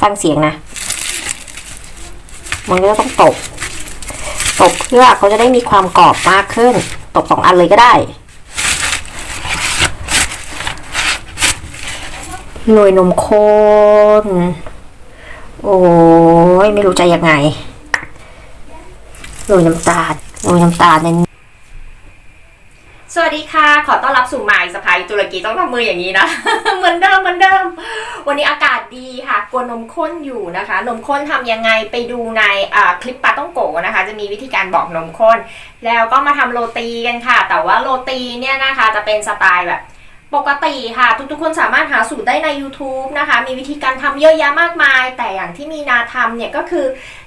ฟังเสียงนะมันก็ต้องตบตบเพื่อเขาจะได้มีความกรอบมากขึ้นตบสองอันเลยก็ได้โรยนมข้นโอ้ยไม่รู้จะยังไงโรยน้ำตาลโรยน้ำตาลใน สวัสดีค่ะ ขอต้อนรับสู่หมายสภายตุรกีต้องทำมืออย่างนี้นะ เหมือนเดิมเหมือนเดิม วันนี้อากาศดีค่ะกลัวนมข้นอยู่นะคะ นมข้นทำยังไงไปดูในคลิปปาต้องโกะนะคะ จะมีวิธีการบอกนมข้น แล้วก็มาทำโรตีกันค่ะ แต่ว่าโรตีเนี่ยนะคะจะเป็นสไตล์แบบ ปกติค่ะ ทุกๆคนสามารถหาสูตรได้ใน YouTube นะคะ มีวิธีการทำเยอะแยะมากมาย แต่อย่างที่มีนาทำเนี่ยก็คือ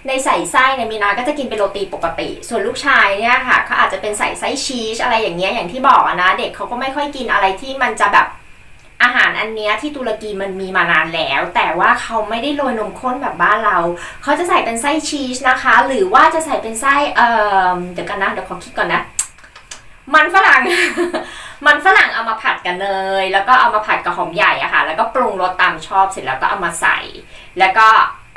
ในใส่ไส้เนี่ยมีนาก็จะกินเป็นโรตีปกติ ส่วนลูกชายเนี่ยค่ะเขาอาจจะเป็นใส่ไส้ชีสอะไรอย่างเงี้ยอย่างที่บอกนะ เด็กเขาก็ไม่ค่อยกินอะไรที่มันจะแบบอาหารอันเนี้ยที่ตุรกีมันมีมานานแล้ว แต่ว่าเขาไม่ได้โรยนมข้นแบบบ้านเรา เขาจะใส่เป็นไส้ชีสนะคะ หรือว่าจะใส่เป็นไส้เอ่อเดี๋ยวกันนะเดี๋ยวขอคิดก่อนนะ มันฝรั่ง มันฝรั่งเอามาผัดกับเนยแล้วก็เอามาผัดกับหอมใหญ่อะค่ะ แล้วก็ปรุงรสตามชอบเสร็จแล้วก็เอามาใส่ แล้วก็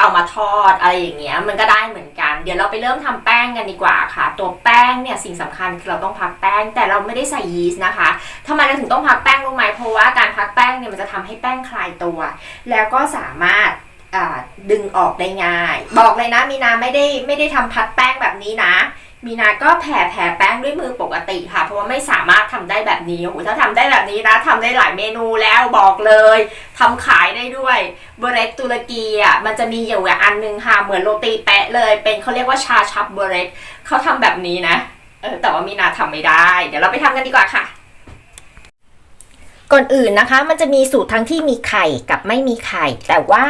เอามาทอดอะไรอย่างเงี้ย มันก็ได้เหมือนกัน เดี๋ยวเราไปเริ่มทำแป้งกันดีกว่าค่ะ ตัวแป้งเนี่ยสิ่งสำคัญคือเราต้องพักแป้ง แต่เราไม่ได้ใส่ยีสต์นะคะทำไมเราถึงต้องพักแป้งรู้ไหมเพราะว่าการพักแป้งเนี่ยมันจะทำให้แป้งคลายตัว แล้วก็สามารถดึงออกได้ง่าย บอกเลยนะมีนาไม่ได้ไม่ได้ทำพัดแป้งแบบนี้นะ มีนาก็แผ่แผ่แป้งด้วยมือปกติค่ะ เพราะว่าไม่สามารถทำได้แบบนี้โอ้โหถ้าทำได้แบบนี้นะทำได้หลายเมนูแล้วบอกเลยทำขายได้ด้วยเบเรตตุรกีอะมันจะมีอยู่อันนึงค่ะเหมือนโรตีแปะเลย เป็นเขาเรียกว่าชาชับเบเรตเขาทำแบบนี้นะเออแต่ว่ามีนาทำไม่ได้ เดี๋ยวเราไปทำกันดีกว่าค่ะก่อนอื่นนะคะมันจะมีสูตรทั้งที่มีไข่กับไม่มีไข่ แต่ว่า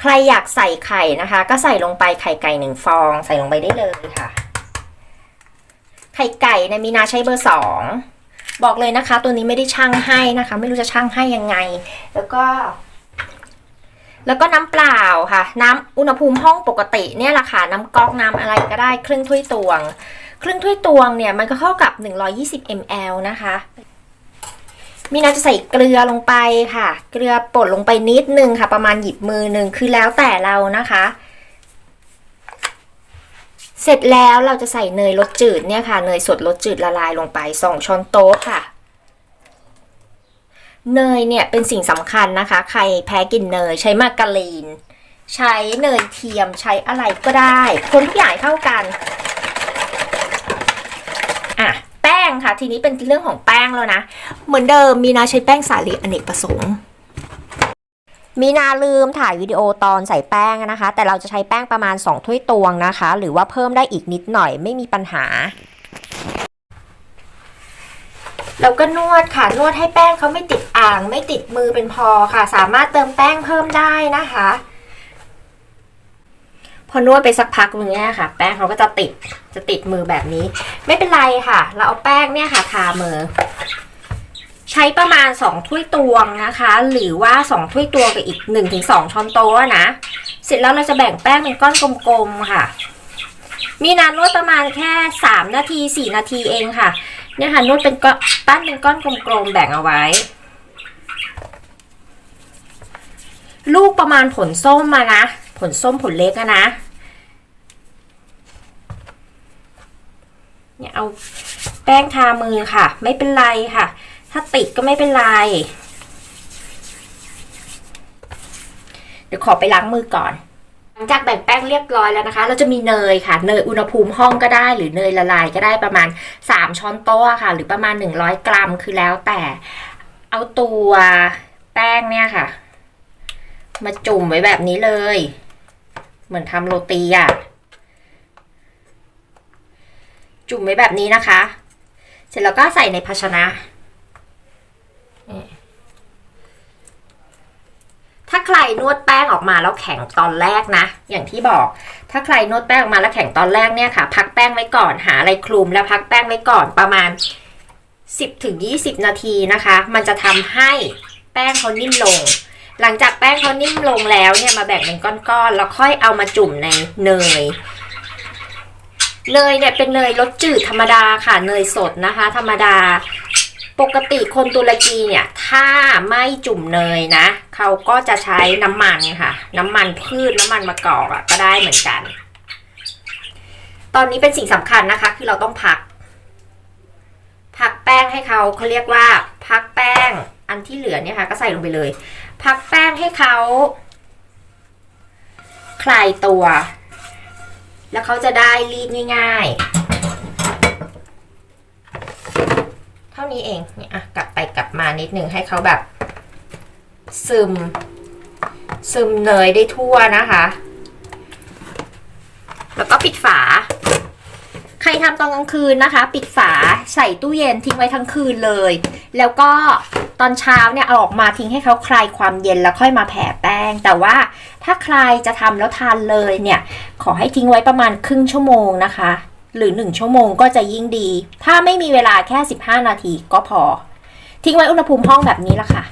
ใครอยากใส่ไข่นะคะ ก็ใส่ลงไปไข่ไก่หนึ่งฟอง ใส่ลงไปได้เลยค่ะ ไข่ไก่เนี่ยมีนาใช้เบอร์สองบอกเลยนะคะ ตัวนี้ไม่ได้ช่างให้นะคะ ไม่รู้จะช่างให้ยังไง แล้วก็ แล้วก็น้ำเปล่าค่ะ น้ำอุณหภูมิห้องปกติเนี่ยแหละค่ะน้ำก๊อกน้ำอะไรก็ได้ครึ่งถ้วยตวง ครึ่งถ้วยตวงเนี่ยมันก็เข้ากับ 120 ml นะคะ มีนาจะใส่เกลือลงไปค่ะ เกลือป่นลงไปนิดนึงค่ะ ประมาณหยิบมือหนึ่งคือแล้วแต่เรานะคะ เสร็จแล้วเราจะใส่เนยรสจืดเนี่ยค่ะ เนยสดรสจืดละลายลงไป 2 ช้อนโต๊ะค่ะ เนยเนี่ยเป็นสิ่งสำคัญนะคะ ใครแพ้กินเนยใช้มาการีน ใช้เนยเทียมใช้อะไรก็ได้ คนทุกอย่างให้เข้ากันอะแป้งค่ะ ทีนี้เป็นเรื่องของแป้งแล้วนะ เหมือนเดิมมีนาใช้แป้งสาลีอเนกประสงค์ มีนาลืมถ่ายวิดีโอตอนใส่แป้งนะคะ แต่เราจะใช้แป้งประมาณ 2 ถ้วยตวงนะคะ หรือว่าเพิ่มได้อีกนิดหน่อยไม่มีปัญหาแล้วก็นวดค่ะ นวดให้แป้งเขาไม่ติดอ่าง ไม่ติดมือเป็นพอค่ะ สามารถเติมแป้งเพิ่มได้นะคะ พอนวดไปสักพักนึงเนี่ยค่ะ แป้งเขาก็จะติดจะติดมือแบบนี้ ไม่เป็นไรค่ะ เราเอาแป้งเนี่ยค่ะทามือ ใช้ประมาณ 2 ถ้วยตวงนะคะ หรือว่า 2 ถ้วยตวงกับอีก 1-2 ช้อนโต๊ะนะ เสร็จแล้วเราจะแบ่งแป้งเป็นก้อนกลมๆค่ะ มีนานวดประมาณแค่ 3 นาที 4 นาทีเองค่ะ เนี่ยค่ะนวดเป็นก้อนปั้นเป็นก้อนกลมๆแบ่งเอาไว้ ลูกประมาณผลส้มมานะ ผลส้มผลเล็กนะเนี่ยเอาแป้งทามือค่ะ ไม่เป็นไรค่ะ ถ้าติดก็ไม่เป็นไร เดี๋ยวขอไปล้างมือก่อนหลังจากแบ่งแป้งเรียบร้อยแล้วนะคะ เราจะมีเนยค่ะ เนยอุณหภูมิห้องก็ได้หรือเนยละลายก็ได้ประมาณ 3 ช้อนโต๊ะค่ะ หรือประมาณ 100 กรัมคือแล้วแต่เอาตัวแป้งเนี่ยค่ะ มาจุ่มไว้แบบนี้เลย เหมือนทำโรตีอะ จุ่มไว้แบบนี้นะคะ เสร็จแล้วก็ใส่ในภาชนะ ถ้าใครนวดแป้งออกมาแล้วแข็งตอนแรกนะ อย่างที่บอก ถ้าใครนวดแป้งออกมาแล้วแข็งตอนแรกเนี่ยค่ะ พักแป้งไว้ก่อน หาอะไรคลุมแล้วพักแป้งไว้ก่อนประมาณ 10ถึง20 นาทีนะคะ มันจะทำให้แป้งเขานิ่มลง หลังจากแป้งเขานิ่มลงแล้วเนี่ยมาแบ่งเป็นก้อนๆ แล้วค่อยเอามาจุ่มในเนย เนยเนี่ยเป็นเนยรสจืดธรรมดาค่ะ เนยสดนะคะ ธรรมดา ปกติคนตุรกีเนี่ยถ้าไม่จุ่มเนยนะเขาก็จะใช้น้ำมันค่ะ น้ำมันพืชน้ำมันมะกอกอะก็ได้เหมือนกัน ตอนนี้เป็นสิ่งสำคัญนะคะ คือเราต้องพัก พักแป้งให้เขาเขาเรียกว่า พักแป้งอันที่เหลือเนี่ยค่ะ ก็ใส่ลงไปเลย พักแป้งให้เขาคลายตัว แล้วเขาจะได้รีดง่าย ๆ เท่านี้เองเนี่ยอะกลับไปกลับมานิดนึงให้เขาแบบ ซึม ซึมเนยได้ทั่วนะคะ แล้วก็ปิดฝา ใครทำตอนกลางคืนนะคะ ปิดฝาใส่ตู้เย็นทิ้งไว้ทั้งคืนเลย แล้วก็ตอนเช้าเนี่ยเอาออกมาทิ้งให้เขาคลายความเย็นแล้วค่อยมาแผ่แป้ง แต่ว่าถ้าใครจะทำแล้วทานเลยเนี่ย ขอให้ทิ้งไว้ประมาณครึ่งชั่วโมงนะคะ หรือ 1 ชั่วโมงก็จะยิ่งดี ถ้าไม่มีเวลาแค่ 15 นาทีก็พอ ทิ้งไว้อุณหภูมิห้องแบบนี้ละค่ะ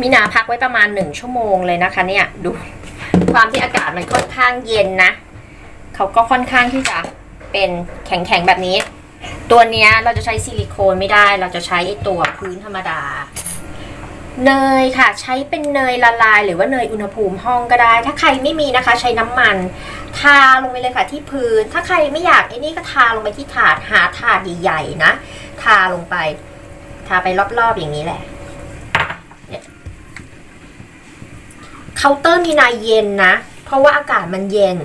มีนาพักไว้ประมาณ 1 ชั่วโมงเลยนะคะเนี่ยดูความที่อากาศมันค่อนข้างเย็นนะ เขาก็ค่อนข้างที่จะเป็นแข็งๆแบบนี้ ตัวเนี้ยเราจะใช้ซิลิโคนไม่ได้ เราจะใช้ไอตัวพื้นธรรมดา เนยค่ะใช้เป็นเนยละลาย หรือว่าเนยอุณหภูมิห้องก็ได้ ถ้าใครไม่มีนะคะ ใช้น้ำมัน ทาลงไปเลยค่ะที่พื้น ถ้าใครไม่อยากไอ้นี่ก็ทาลงไปที่ถาดหาถาดใหญ่ๆนะ ทาลงไป ทาไปรอบๆอย่างนี้แหละเนี่ยเคาน์เตอร์มีนายเย็นนะ เพราะว่าอากาศมันเย็น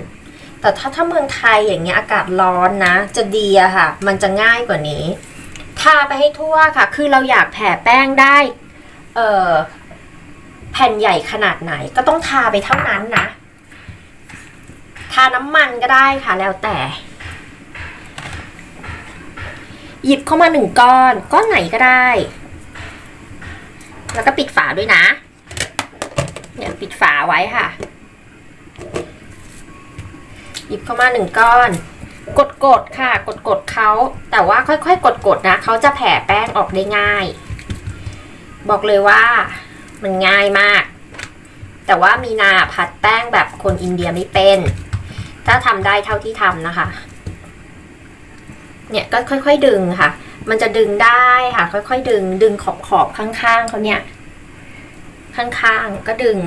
แต่ถ้าถ้าเมืองไทยอย่างเงี้ยอากาศร้อนนะ จะดีอะค่ะ มันจะง่ายกว่านี้ ทาไปให้ทั่วค่ะ คือเราอยากแผ่แป้งได้ เออแผ่นใหญ่ขนาดไหนก็ต้องทาไปเท่านั้นนะ ทาน้ำมันก็ได้ค่ะแล้วแต่ หยิบเข้ามาหนึ่งก้อน ก้อนไหนก็ได้ แล้วก็ปิดฝาด้วยนะ เนี่ยปิดฝาไว้ค่ะ หยิบเข้ามาหนึ่งก้อน กดกดๆค่ะ กดกดๆเขาแต่ว่าค่อยๆ กดกดๆนะเขาจะแผ่แป้งออกได้ง่าย บอกเลยว่ามันง่ายมาก แต่ว่ามีนาผัดแป้งแบบคนอินเดียไม่เป็น ถ้าทำได้เท่าที่ทำนะคะ เนี่ยก็ค่อย ๆ ดึงค่ะ มันจะดึงได้ค่ะ ค่อย ๆ ดึง ดึงขอบขอบๆข้างๆเขาเนี่ย ข้างๆก็ดึง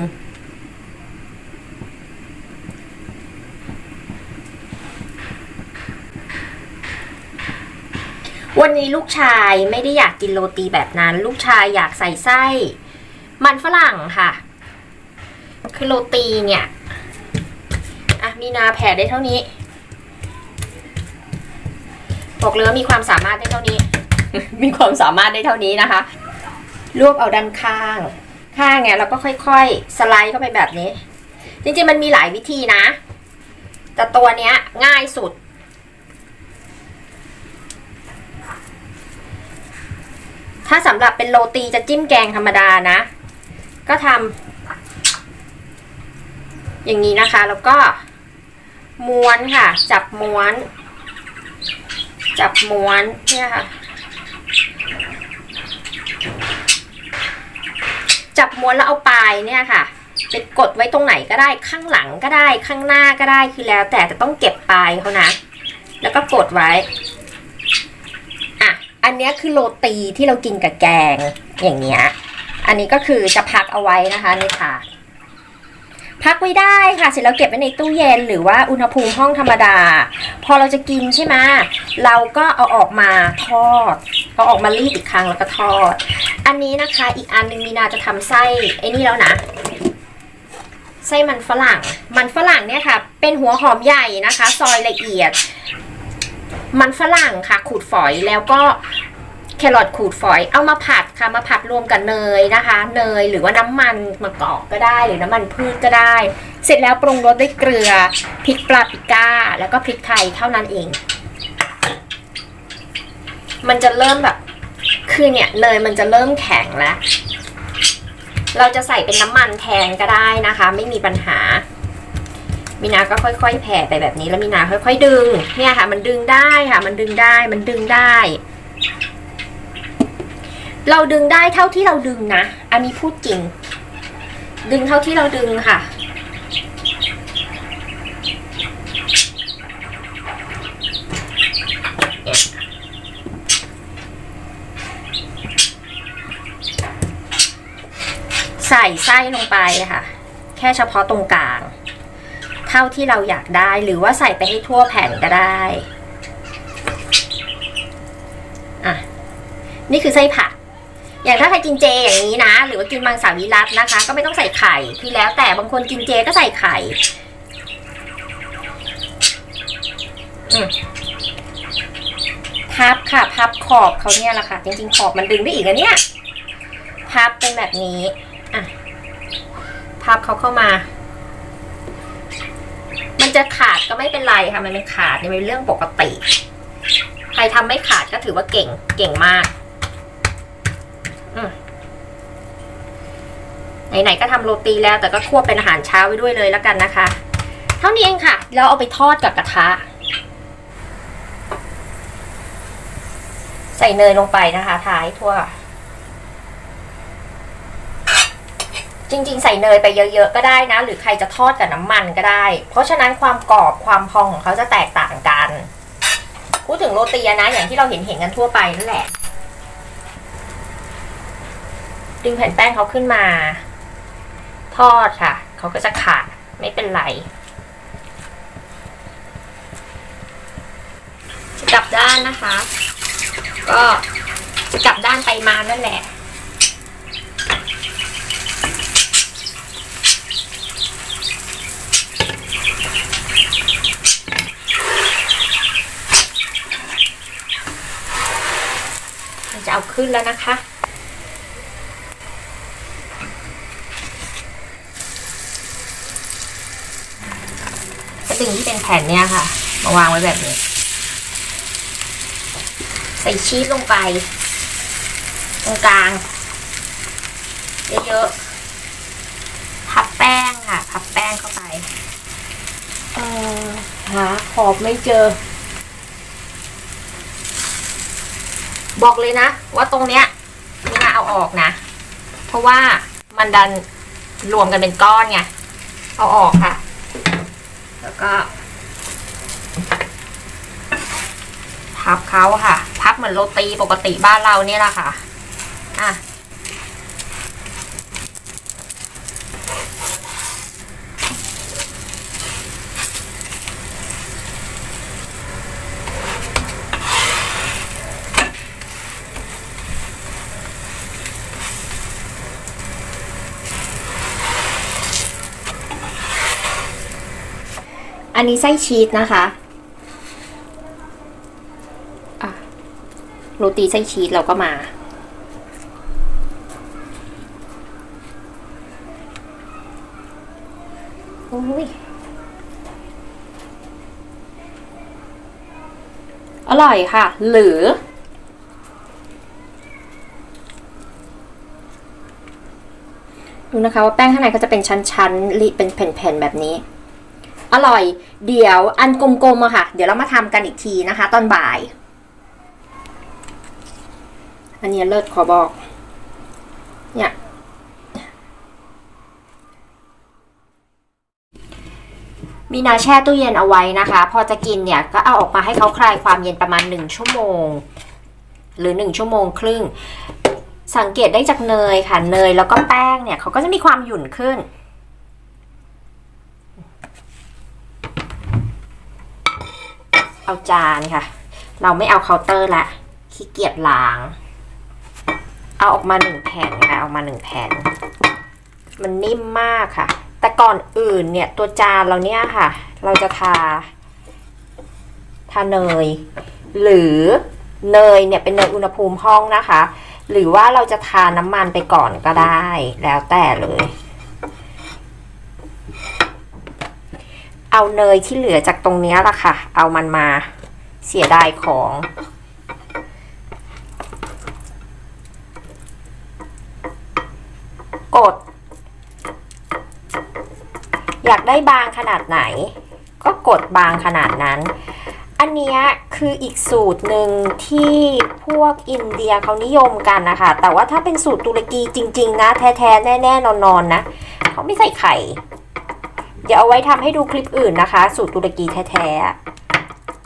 วันนี้ลูกชายไม่ได้อยากกินโรตีแบบนั้น ลูกชายอยากใส่ไส้ มันฝรั่งค่ะ คือโรตีเนี่ย อะ มีนาแผ่ได้เท่านี้บอกเลยว่ามีความสามารถได้เท่านี้ มีความสามารถได้เท่านี้นะคะ รวบเอาด้านข้าง ข้างเนี่ยเราก็ค่อยๆ สไลด์เข้าไปแบบนี้ จริงๆมันมีหลายวิธีนะ แต่ตัวเนี้ยง่ายสุด ถ้าสำหรับเป็นโรตีจะจิ้มแกงธรรมดานะ ก็ทำอย่างนี้นะคะ แล้วก็ม้วนค่ะ จับม้วน จับม้วนเนี่ยค่ะ จับม้วนแล้วเอาปลายเนี่ยค่ะไปกดไว้ตรงไหนก็ได้ข้างหลังก็ได้ข้างหน้าก็ได้คือแล้ว แต่จะต้องเก็บปลายเขานะ แล้วก็กดไว้ อันนี้คือโรตีที่เรากินกับแกงอย่างเงี้ย อันนี้ก็คือจะพักเอาไว้นะคะในถาดพักไว้ได้ค่ะ เสร็จแล้วเก็บไว้ในตู้เย็นหรือว่าอุณหภูมิห้องธรรมดา พอเราจะกินใช่ไหมเราก็เอาออกมาทอดเอาออกมารีดอีกครั้งแล้วก็ทอด อันนี้นะคะอีกอันหนึงมีนาจะทำไส้ไอ้นี่แล้วนะไส้มันฝรั่ง มันฝรั่งเนี่ยค่ะ เป็นหัวหอมใหญ่นะคะ ซอยละเอียด มันฝรั่งค่ะขูดฝอยแล้วก็แครอทขูดฝอยเอามาผัดค่ะมาผัดรวมกับเนยนะคะ เนยหรือว่าน้ำมันมะกอกก็ได้หรือน้ำมันพืชก็ได้ เสร็จแล้วปรุงรสด้วยเกลือพริกปลาปริก้า แล้วก็พริกไทยเท่านั้นเอง มันจะเริ่มแบบคือเนี่ยเนยมันจะเริ่มแข็งแล้ว เราจะใส่เป็นน้ำมันแทนก็ได้นะคะ ไม่มีปัญหา มีนาก็ค่อย ๆ แผ่ไปแบบนี้แล้วมีนาค่อย ๆ ดึง เนี่ยค่ะ มันดึงได้ค่ะ มันดึงได้ มันดึงได้ เราดึงได้เท่าที่เราดึงนะ อันนี้พูดจริง ดึงเท่าที่เราดึงค่ะ ใส่ไส้ลงไปค่ะ แค่เฉพาะตรงกลาง ท่าที่เราอยากได้ หรือว่าใส่ไปให้ทั่วแผ่นก็ได้อะนี่คือไส้ผัก อย่างถ้าใครกินเจอย่างนี้นะ หรือว่ากินมังสวิรัตนะคะ ก็ไม่ต้องใส่ไข่คือแล้วแต่บางคนกินเจก็ใส่ไข่อืมพับค่ะ พับขอบเขาเนี่ยแหละค่ะ จริงๆ ขอบมันดึงได้อีกนะเนี่ย พับเป็นแบบนี้ อะ พับเขาเข้ามา จะขาดก็ไม่เป็นไรค่ะ มันเป็นขาดเนี่ยเป็นเรื่องปกติ ใครทำไม่ขาดก็ถือว่าเก่ง เก่งมาก อืมไหนๆก็ทำโรตีแล้วแต่ก็ควบเป็นอาหารเช้าไว้ด้วยเลยแล้วกันนะคะ เท่านี้เองค่ะแล้วเอาไปทอดกับกระทะ ใส่เนยลงไปนะคะทาให้ทั่ว ริง ๆ ใส่เนยไปเยอะๆก็ได้นะ หรือใครจะทอดกับน้ำมันก็ได้ เพราะฉะนั้นความกรอบความพองของเขาจะแตกต่างกัน พูดถึงโรตีนะอย่างที่เราเห็นเห็นๆกันทั่วไปนั่นแหละ ดึงแผ่นแป้งเขาขึ้นมา ทอดค่ะ เขาก็จะขาดไม่เป็นไรจะกลับด้านนะคะ ก็จะกลับด้านไปมานั่นแหละ มันจะเอา ขึ้นแล้วนะคะก็ดึงที่เป็นแผ่นเนี่ยค่ะ มาวางไว้แบบนี้ ใส่ชีสลงไป ตรงกลาง เยอะๆพับแป้งค่ะ พับแป้งเข้าไป เออหาขอบไม่เจอ บอกเลยนะ ว่าตรงเนี้ยไม่น่าเอาออกนะ เพราะว่ามันดันรวมกันเป็นก้อนไงเอาออกค่ะ แล้วก็ พับเขาค่ะ พับเหมือนโรตีปกติบ้านเราเนี่ยแหละค่ะ อะ อันนี้ไส้ชีสนะคะโรตีไส้ชีสเราก็มา โอ้ย อร่อยค่ะ หรือ ดูนะคะว่าแป้งข้างในเขาจะเป็นชั้นๆรีเป็นแผ่นๆแบบนี้ อร่อย เดี๋ยวอันกลมๆอะค่ะ เดี๋ยวเรามาทำกันอีกทีนะคะ ตอนบ่าย อันนี้เลิศขอบอก เนี่ยมีนาแช่ตู้เย็นเอาไว้นะคะ พอจะกินเนี่ยก็เอาออกมาให้เขาคลายความเย็นประมาณ 1 ชั่วโมง หรือ 1 ชั่วโมงครึ่ง สังเกตได้จากเนยค่ะเนยแล้วก็แป้งเนี่ยเขาก็จะมีความหยุ่นขึ้น เอาจานค่ะ เราไม่เอาเคาน์เตอร์ละขี้เกียจล้าง เอาออกมาหนึ่งแผ่นค่ะเอามาหนึ่งแผ่น มันนิ่มมากค่ะ แต่ก่อนอื่นเนี่ยตัวจานเราเนี่ยค่ะ เราจะทา ทาเนย หรือเนยเนี่ยเป็นเนยอุณหภูมิห้องนะคะ หรือว่าเราจะทาน้ำมันไปก่อนก็ได้ แล้วแต่เลย เอาเนยที่เหลือจากตรงนี้ละค่ะ เอามันมาเสียดายของ กด อยากได้บางขนาดไหน ก็กดบางขนาดนั้น อันนี้คืออีกสูตรหนึ่งที่พวกอินเดียเขานิยมกันนะคะ แต่ว่าถ้าเป็นสูตรตุรกีจริง ๆ นะ แท้ ๆ แน่ ๆ นอน ๆ นะ เขาไม่ใส่ไข่ เดี๋ยวเอาไว้ทำให้ดูคลิปอื่นนะคะ สูตรตุรกีแท้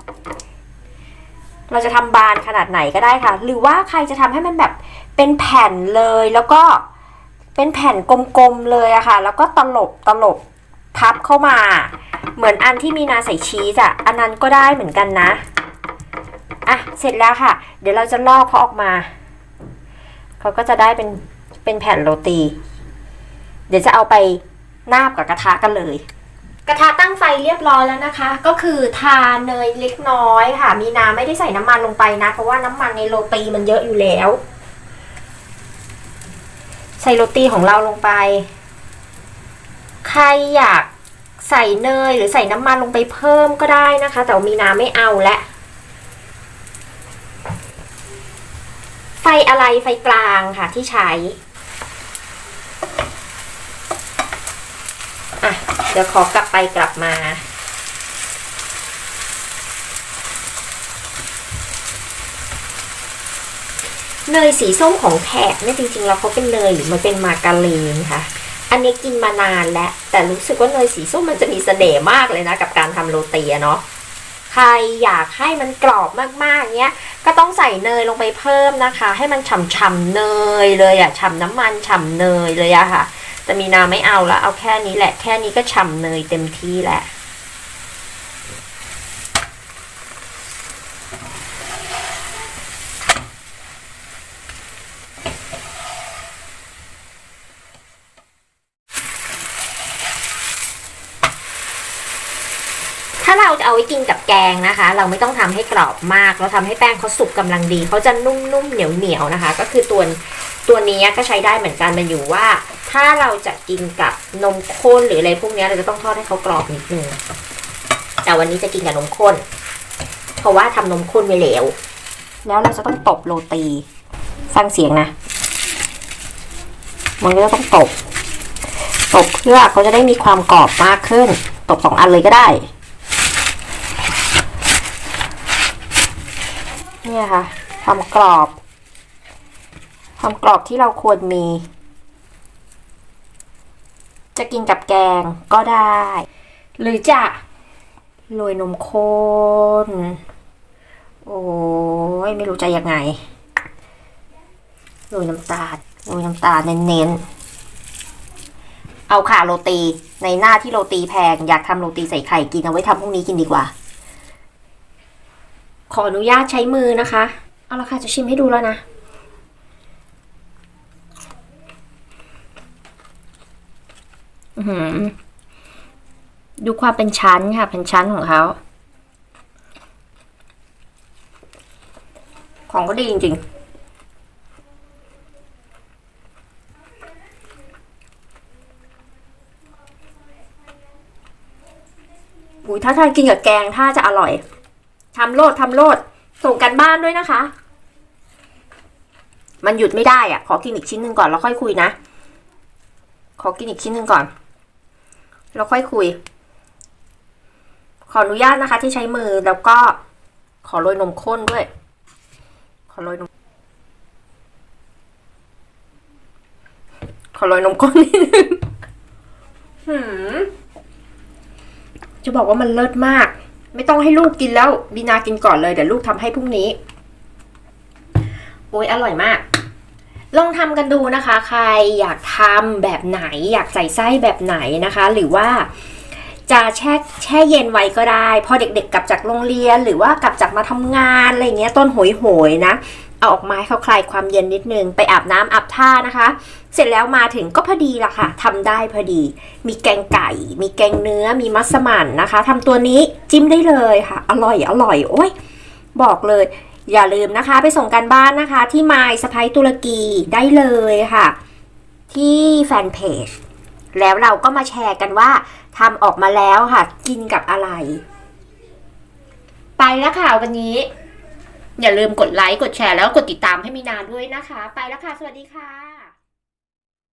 ๆ เราจะทำบานขนาดไหนก็ได้ค่ะ หรือว่าใครจะทำให้มันแบบเป็นแผ่นเลยแล้วก็เป็นแผ่นกลมๆเลยอะค่ะ แล้วก็ตลบตลบพับเข้ามา เหมือนอันที่มีนาใส่ชีสอะอันนั้นก็ได้เหมือนกันนะอะเสร็จแล้วค่ะ เดี๋ยวเราจะลอกเขาออกมาเขาก็จะได้เป็นเป็นแผ่นโรตี เดี๋ยวจะเอาไป นาบกับกระทะกันเลย กระทะตั้งไฟเรียบร้อยแล้วนะคะ ก็คือทาเนยเล็กน้อยค่ะ มีนาไม่ได้ใส่น้ำมันลงไปนะ เพราะว่าน้ำมันในโรตีมันเยอะอยู่แล้ว ใส่โรตีของเราลงไป ใครอยากใส่เนยหรือใส่น้ำมันลงไปเพิ่มก็ได้นะคะ แต่ว่ามีนาไม่เอาและไฟอะไรไฟกลางค่ะที่ใช้ อะ เดี๋ยวขอกลับไปกลับมา เนยสีส้มของแขกเนี่ยจริงๆแล้วเขาเป็นเนยหรือมันเป็นมาการีนค่ะ อันนี้กินมานานแล้ว แต่รู้สึกว่าเนยสีส้มมันจะมีเสน่ห์มากเลยนะ กับการทำโรตีเนาะใครอยากให้มันกรอบมากๆเนี้ย ก็ต้องใส่เนยลงไปเพิ่มนะคะ ให้มันฉ่ำๆเนยเลยอะฉ่ำน้ำมันฉ่ำเนยเลยอะค่ะ แต่มีนาไม่เอาละเอาแค่นี้แหละแค่นี้ก็ฉ่ำเนยเต็มที่แหละถ้าเราจะเอาไว้กินกับแกงนะคะ เราไม่ต้องทำให้กรอบมาก เราทำให้แป้งเขาสุกกำลังดี เขาจะนุ่มๆ เหนียวๆ นะคะ ก็คือตัวตัวนี้ก็ใช้ได้เหมือนกันมันอยู่ว่า ถ้าเราจะกินกับนมข้นหรืออะไรพวกนี้เราจะต้องทอดให้เขากรอบนิดนึงแต่วันนี้จะกินกับนมข้น เพราะว่าทำนมข้นไว้แล้ว แล้วเราจะต้องตบโรตีฟังเสียงนะ มันก็ต้องตบ ตบเพื่อเขาจะได้มีความกรอบมากขึ้น ตบสองอันเลยก็ได้ เนี่ยค่ะ ความกรอบ ความกรอบที่เราควรมี จะกินกับแกงก็ได้ หรือจะโรยนมข้น โอ้ยไม่รู้จะยังไงโรยน้ำตาลโรยน้ำตาลเน้นๆ เอาค่ะโรตี ในหน้าที่โรตีแพง อยากทำโรตีใส่ไข่กินเอาไว้ทำพรุ่งนี้กินดีกว่า ขออนุญาตใช้มือนะคะ เอาละค่ะจะชิมให้ดูแล้วนะ อื้อหือ ดูความเป็นชั้นค่ะ เป็นชั้นของเขาของก็ดีจริงๆอุ้ยถ้าทานกินกับแกงถ้าจะอร่อย ทำโลดทำโลด ส่งกันบ้านด้วยนะคะ มันหยุดไม่ได้อะขอกินอีกชิ้นหนึ่งก่อนแล้วค่อยคุยนะ ขอกินอีกชิ้นหนึ่งก่อน แล้วค่อยคุย ขออนุญาตนะคะ ที่ใช้มือแล้วก็ขอโรยนมข้นด้วย ขอโรยนม ขอโรยนมข้นนิดนึงหืมจะบอกว่ามันเลิศมาก ไม่ต้องให้ลูกกินแล้วบีนากินก่อนเลย เดี๋ยวลูกทำให้พรุ่งนี้ โอ้ยอร่อยมาก ลองทำกันดูนะคะ ใครอยากทำแบบไหน อยากใส่ไส้แบบไหนนะคะ หรือว่าจะแช่แช่เย็นไว้ก็ได้ พอเด็กๆกลับจากโรงเรียน หรือว่ากลับจากมาทำงานอะไรเงี้ยต้นโหยโหยนะ เอาออกมาให้เขาคลายความเย็นนิดนึง ไปอาบน้ำอาบท่านะคะ เสร็จแล้วมาถึงก็พอดีละค่ะทำได้พอดี มีแกงไก่ มีแกงเนื้อ มีมัสมั่นนะคะทำตัวนี้จิ้มได้เลยค่ะ อร่อยอร่อยโอ้ยบอกเลย อย่าลืมนะคะไปส่งกันบ้านนะคะที่ My สไปตุรกีได้เลยค่ะ ที่แฟนเพจแล้วเราก็มาแชร์กันว่าทำออกมาแล้วค่ะ กินกับอะไร ไปแล้วค่ะวันนี้ อย่าลืมกดไลค์ กดแชร์แล้วกดติดตามให้มีนาด้วยนะคะ ไปแล้วค่ะ สวัสดีค่ะ